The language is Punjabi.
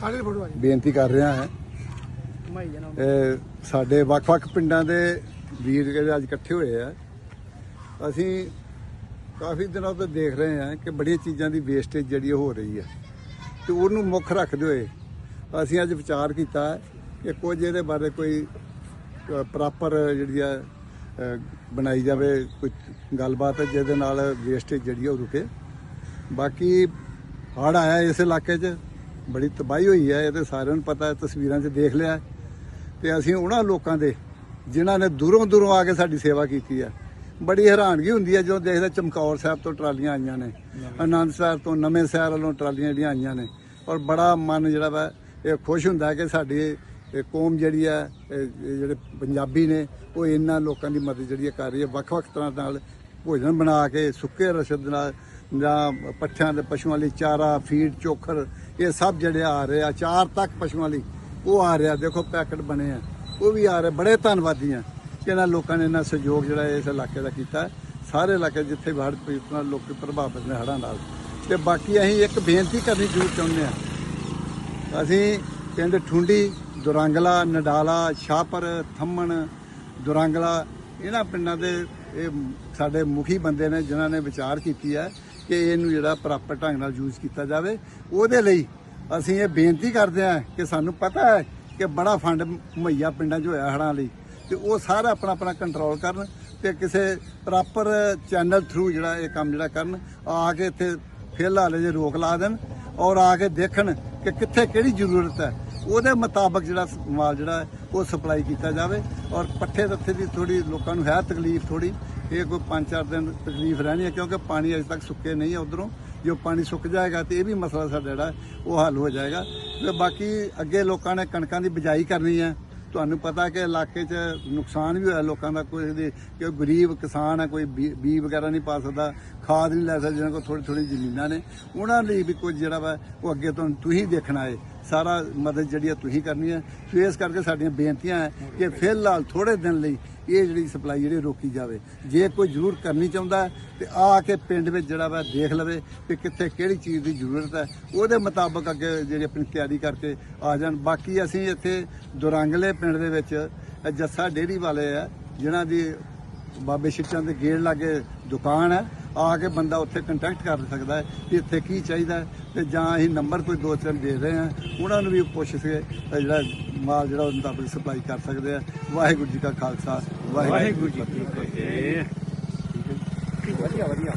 ਸਾਡੇ ਫੋਟੋ ਆ ਬੇਨਤੀ ਕਰ ਰਿਹਾ ਹਾਂ। ਮਾਈ ਇਹ ਸਾਡੇ ਵੱਖ-ਵੱਖ ਪਿੰਡਾਂ ਦੇ ਵੀਰ ਜਿਹੜੇ ਅੱਜ ਇਕੱਠੇ ਹੋਏ ਆ। ਅਸੀਂ ਕਾਫੀ ਦਿਨਾਂ ਤੋਂ ਦੇਖ ਰਹੇ ਹਾਂ ਕਿ ਬੜੀਆਂ ਚੀਜ਼ਾਂ ਦੀ ਵੇਸਟੇਜ ਜਿਹੜੀ ਹੋ ਰਹੀ ਹੈ ਤੇ ਉਹਨੂੰ ਮੁੱਖ ਰੱਖਦੇ ਹੋਏ ਅਸੀਂ ਅੱਜ ਵਿਚਾਰ ਕੀਤਾ ਕਿ ਕੁਝ ਇਹਦੇ ਬਾਰੇ ਕੋਈ ਪ੍ਰੋਪਰ ਜਿਹੜੀ ਆ ਬਣਾਈ ਜਾਵੇ ਕੋਈ ਗੱਲਬਾਤ ਜਿਹਦੇ ਨਾਲ ਵੇਸਟੇਜ ਜਿਹੜੀ ਉਹ ਰੁਕੇ। ਬਾਕੀ ਹੜ੍ਹ ਆਇਆ ਇਸ ਇਲਾਕੇ 'ਚ। ਬੜੀ ਤਬਾਹੀ ਹੋਈ ਹੈ ਇਹ ਤੇ ਸਾਰਿਆਂ ਨੂੰ ਪਤਾ ਹੈ ਤਸਵੀਰਾਂ 'ਚ ਦੇਖ ਲਿਆ। ਤੇ ਅਸੀਂ ਉਹਨਾਂ ਲੋਕਾਂ ਦੇ ਜਿਨ੍ਹਾਂ ਨੇ ਦੂਰੋਂ ਦੂਰੋਂ ਆ ਕੇ ਸਾਡੀ ਸੇਵਾ ਕੀਤੀ ਹੈ ਬੜੀ ਹੈਰਾਨਗੀ ਹੁੰਦੀ ਹੈ ਜਦੋਂ ਦੇਖਦੇ ਚਮਕੌਰ ਸਾਹਿਬ ਤੋਂ ਟਰਾਲੀਆਂ ਆਈਆਂ ਨੇ ਆਨੰਦ ਸਾਹਿਬ ਤੋਂ ਨਵੇਂ ਸ਼ਹਿਰ ਵੱਲੋਂ ਟਰਾਲੀਆਂ ਜਿਹੜੀਆਂ ਆਈਆਂ ਨੇ ਔਰ ਬੜਾ ਮਨ ਜਿਹੜਾ ਵਾ ਇਹ ਖੁਸ਼ ਹੁੰਦਾ ਕਿ ਸਾਡੀ ਇਹ ਕੌਮ ਜਿਹੜੀ ਹੈ ਜਿਹੜੇ ਪੰਜਾਬੀ ਨੇ ਉਹ ਇਹਨਾਂ ਲੋਕਾਂ ਦੀ ਮਦਦ ਜਿਹੜੀ ਕਰ ਰਹੀ ਹੈ ਵੱਖ-ਵੱਖ ਤਰ੍ਹਾਂ ਨਾਲ ਭੋਜਨ ਬਣਾ ਕੇ ਸੁੱਕੇ ਰਸਦ ਨਾਲ ਜਾਂ ਪੱਠਿਆਂ ਦੇ ਪਸ਼ੂਆਂ ਲਈ ਚਾਰਾ, ਫੀਡ, ਚੋਖਰ, ਇਹ ਸਭ ਜਿਹੜੇ ਆ ਰਹੇ ਆ, ਚਾਰ ਤੱਕ ਪਸ਼ੂਆਂ ਲਈ, ਉਹ ਆ ਰਿਹਾ ਦੇਖੋ, ਪੈਕਟ ਬਣੇ ਆ। ਉਹ ਵੀ ਆ ਰਹੇ, ਬੜੇ ਧੰਨਵਾਦੀ ਆ। ਕਿ ਇਹਨਾਂ ਲੋਕਾਂ ਨੇ ਇਹਨਾਂ ਸਹਿਯੋਗ ਜਿਹੜਾ ਇਸ ਇਲਾਕੇ ਦਾ ਕੀਤਾ ਸਾਰੇ ਇਲਾਕੇ ਜਿੱਥੇ ਵੀ ਹੜ੍ਹ ਪੀੜਤ ਨਾਲ ਲੋਕ ਪ੍ਰਭਾਵਿਤ ਨੇ ਹੜ੍ਹਾਂ ਨਾਲ। ਤੇ ਬਾਕੀ ਅਸੀਂ ਇੱਕ ਬੇਨਤੀ ਕਰਨੀ ਜ਼ਰੂਰ ਚਾਹੁੰਦੇ ਆ। ਅਸੀਂ ਪਿੰਡ ਠੁੰਡੀ, ਦੁਰੰਗਲਾ, ਨਡਾਲਾ ਸ਼ਾਹਪਰ ਥੰਮਣ, ਦੁਰੰਗਲਾ, ਇਹਨਾਂ ਪਿੰਡਾਂ ਦੇ ਇਹ ਸਾਡੇ ਮੁਖੀ ਬੰਦੇ ਨੇ, ਜਿਨ੍ਹਾਂ ਨੇ ਵਿਚਾਰ ਕੀਤੀ ਹੈ ਕਿ ਇਹਨੂੰ ਜਿਹੜਾ ਪ੍ਰੋਪਰ ਢੰਗ ਨਾਲ ਯੂਜ਼ ਕੀਤਾ ਜਾਵੇ। ਉਹਦੇ ਲਈ ਅਸੀਂ ਇਹ ਬੇਨਤੀ ਕਰਦੇ ਹਾਂ ਕਿ ਸਾਨੂੰ ਪਤਾ ਹੈ ਕਿ ਬੜਾ ਫੰਡ ਮੁਹੱਈਆ ਪਿੰਡਾਂ 'ਚ ਹੋਇਆ ਹੜ੍ਹਾਂ ਲਈ ਤੇ ਉਹ ਸਾਰਾ ਆਪਣਾ ਆਪਣਾ ਕੰਟਰੋਲ ਕਰਨ ਤੇ ਕਿਸੇ ਪ੍ਰੋਪਰ ਚੈਨਲ ਥਰੂ ਜਿਹੜਾ ਇਹ ਕੰਮ ਜਿਹੜਾ ਕਰਨ, ਆ ਕੇ ਇੱਥੇ ਫੇਲ ਫਿਲਹਾਲ ਜੇ ਰੋਕ ਲਾ ਦੇਣ ਔਰ ਆ ਕੇ ਦੇਖਣ ਕਿ ਕਿੱਥੇ ਕਿਹੜੀ ਜ਼ਰੂਰਤ ਹੈ। ਉਹਦੇ ਮੁਤਾਬਕ ਜਿਹੜਾ ਮਾਲ ਜਿਹੜਾ ਉਹ ਸਪਲਾਈ ਕੀਤਾ ਜਾਵੇ ਔਰ ਪੱਠੇ ਦੱਥੇ ਦੀ ਥੋੜੀ ਲੋਕਾਂ ਨੂੰ ਹੈ ਤਕਲੀਫ ਥੋੜੀ ਇਹ ਕੋਈ 5-4 ਦਿਨ ਤਕਲੀਫ ਰਹਿਣੀ ਹੈ, ਕਿਉਂਕਿ ਪਾਣੀ ਅਜੇ ਤੱਕ ਸੁੱਕੇ ਨਹੀਂ ਹੈ ਉਧਰੋਂ। ਜੋ ਪਾਣੀ ਸੁੱਕ ਜਾਏਗਾ ਤੇ ਇਹ ਵੀ ਮਸਲਾ ਸਾਡਾ ਜਿਹੜਾ, ਉਹ ਹੱਲ ਹੋ ਜਾਏਗਾ। ਤੇ ਬਾਕੀ ਅੱਗੇ ਲੋਕਾਂ ਨੇ ਕਣਕਾਂ ਦੀ ਬਿਜਾਈ ਕਰਨੀ ਹੈ। ਤੁਹਾਨੂੰ ਪਤਾ ਕਿ ਇਲਾਕੇ 'ਚ ਨੁਕਸਾਨ ਵੀ ਹੋਇਆ ਲੋਕਾਂ ਦਾ, ਕੋਈ ਦੇ ਕਿ ਗਰੀਬ ਕਿਸਾਨ ਹੈ ਕੋਈ ਬੀ ਬੀ ਵਗੈਰਾ ਨਹੀਂ ਪਾ ਸਕਦਾ, ਖਾਦ ਨਹੀਂ ਲੈ ਸਕਦਾ, ਜਿਹਨਾਂ ਕੋਲ ਥੋੜੀ ਥੋੜੀ ਜ਼ਮੀਨਾਂ ਨੇ। ਉਹਨਾਂ ਲਈ ਵੀ ਕੁਝ ਜਿਹੜਾ ਵਾ, ਉਹ ਅੱਗੇ ਤੋਂ ਤੁਸੀਂ ਦੇਖਣਾ ਹੈ। ਸਾਰਾ ਮਦਦ ਜਿਹੜੀ ਆ ਤੁਸੀਂ ਕਰਨੀ ਹੈ। ਸੋ ਇਸ ਕਰਕੇ ਸਾਡੀਆਂ ਬੇਨਤੀਆਂ ਹੈ ਕਿ ਫਿਲਹਾਲ ਥੋੜੇ ਦਿਨ ਲਈ ਇਹ ਜਿਹੜੀ ਸਪਲਾਈ ਜਿਹੜੀ ਰੋਕੀ ਜਾਵੇ। ਜੇ ਕੋਈ ਜ਼ਰੂਰ ਕਰਨੀ ਚਾਹੁੰਦਾ ਹੈ ਤੇ ਆ ਕੇ ਪਿੰਡ ਵਿੱਚ ਜਿਹੜਾ ਵਾ ਦੇਖ ਲਵੇ ਕਿ ਕਿੱਥੇ ਕਿਹੜੀ ਚੀਜ਼ ਦੀ ਜ਼ਰੂਰਤ ਹੈ। ਉਹਦੇ ਮੁਤਾਬਕ ਅੱਗੇ ਜਿਹੜੀ ਆਪਣੀ ਤਿਆਰੀ ਕਰਕੇ ਆ ਜਾਣ। ਬਾਕੀ ਅਸੀਂ ਇੱਥੇ ਦੁਰੰਗਲੇ ਪਿੰਡ ਦੇ ਵਿੱਚ ਜੱਸਾ ਡੇਰੀ ਵਾਲੇ ਆ, ਜਿਨ੍ਹਾਂ ਦੀ ਬਾਬੇ ਸ਼ਿਵਚੰਦ ਦੇ ਗੇੜ ਲਾਗੇ ਦੁਕਾਨ ਹੈ। ਆ ਕੇ ਬੰਦਾ ਉੱਥੇ ਕੰਟੈਕਟ ਕਰ ਸਕਦਾ ਹੈ ਕਿ ਇੱਥੇ ਕੀ ਚਾਹੀਦਾ ਹੈ ਤੇ ਜਾਂ ਅਸੀਂ ਨੰਬਰ ਕੋਈ ਦੋ ਤਿੰਨ ਦੇ ਰਹੇ ਹਾਂ ਉਹਨਾਂ ਨੂੰ ਵੀ ਪੁੱਛ ਕੇ ਜਿਹੜਾ ਮਾਲ ਜਿਹੜਾ ਉਹ ਮੁਤਾਬਕ ਸਪਲਾਈ ਕਰ ਸਕਦੇ ਆ। ਵਾਹਿਗੁਰੂ ਜੀ ਕਾ ਖਾਲਸਾ ਵਾਹਿਗੁਰੂ ਜੀ ਕੀ ਫਤਿਹ। ਵਧੀਆ ਵਧੀਆ।